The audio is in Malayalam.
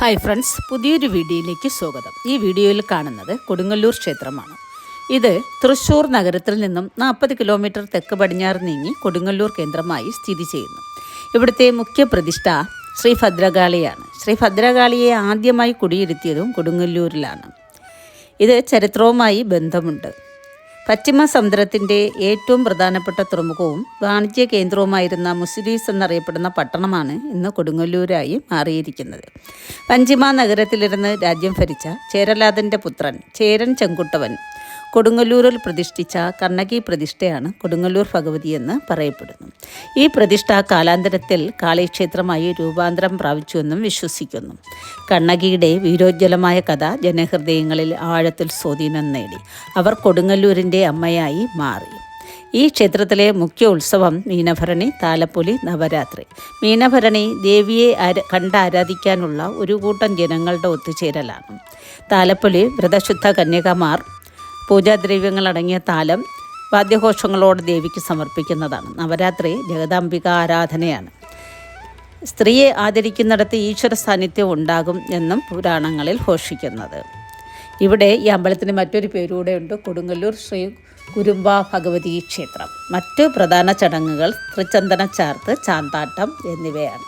ഹായ് ഫ്രണ്ട്സ് പുതിയൊരു വീഡിയോയിലേക്ക് സ്വാഗതം. ഈ വീഡിയോയിൽ കാണുന്നത് കൊടുങ്ങല്ലൂർ ക്ഷേത്രമാണ്. ഇത് തൃശ്ശൂർ നഗരത്തിൽ നിന്നും നാൽപ്പത് കിലോമീറ്റർ തെക്ക് പടിഞ്ഞാറ് നീങ്ങി കൊടുങ്ങല്ലൂർ കേന്ദ്രമായി സ്ഥിതി ചെയ്യുന്നു. ഇവിടുത്തെ മുഖ്യ പ്രതിഷ്ഠ ശ്രീ ഭദ്രകാളിയാണ്. ശ്രീ ഭദ്രകാളിയെ ആദ്യമായി കുടിയിരുത്തിയതും കൊടുങ്ങല്ലൂരിലാണ്. ഇത് ചരിത്രവുമായി ബന്ധമുണ്ട്. പശ്ചിമ സമുദ്രത്തിന്റെ ഏറ്റവും പ്രധാനപ്പെട്ട തുറമുഖവും വാണിജ്യ കേന്ദ്രവുമായിരുന്ന മുസ്ലിസ് എന്നറിയപ്പെടുന്ന പട്ടണമാണ് ഇന്ന് കൊടുങ്ങല്ലൂരായി മാറിയിരിക്കുന്നത്. പഞ്ചിമ നഗരത്തിലിരുന്ന് രാജ്യം ഭരിച്ച ചേരലാതന്റെ പുത്രൻ ചേരൻ ചെങ്കുട്ടവൻ കൊടുങ്ങല്ലൂരിൽ പ്രതിഷ്ഠിച്ച കർണകി പ്രതിഷ്ഠയാണ് കൊടുങ്ങല്ലൂർ ഭഗവതി എന്ന് പറയപ്പെടുന്നു. ഈ പ്രതിഷ്ഠ കാലാന്തരത്തിൽ കാളിക്ഷേത്രമായി രൂപാന്തരം പ്രാപിച്ചുവെന്നും വിശ്വസിക്കുന്നു. കണ്ണകിയുടെ വീരോജ്വലമായ കഥ ജനഹൃദയങ്ങളിൽ ആഴത്തിൽ സ്വാധീനം നേടി. അവർ കൊടുങ്ങല്ലൂരിന്റെ അമ്മയായി മാറി. ഈ ക്ഷേത്രത്തിലെ മുഖ്യ ഉത്സവം മീനഭരണി താലപ്പൊലി നവരാത്രി. മീനഭരണി ദേവിയെ ആര കണ്ട് ആരാധിക്കാനുള്ള ഒരു കൂട്ടം ജനങ്ങളുടെ ഒത്തുചേരലാണ്. താലപ്പൊലി വ്രതശുദ്ധ കന്യകമാർ പൂജാദ്രവ്യങ്ങൾ അടങ്ങിയ താലം വാദ്യഘോഷങ്ങളോട് ദേവിക്ക് സമർപ്പിക്കുന്നതാണ്. നവരാത്രി ജഗദാംബിക ആരാധനയാണ്. സ്ത്രീയെ ആദരിക്കുന്നിടത്ത് ഈശ്വര സാന്നിധ്യം ഉണ്ടാകും എന്നും പുരാണങ്ങളിൽ ഘോഷിക്കുന്നത്. ഇവിടെ ഈ അമ്പലത്തിന് മറ്റൊരു പേരൂടെ ഉണ്ട്. കൊടുങ്ങല്ലൂർ ശ്രീ കുരുമ്പ ഭഗവതി ക്ഷേത്രം. മറ്റു പ്രധാന ചടങ്ങുകൾ തൃച്ചന്ദന ചാർത്ത് ചാന്താട്ടം എന്നിവയാണ്.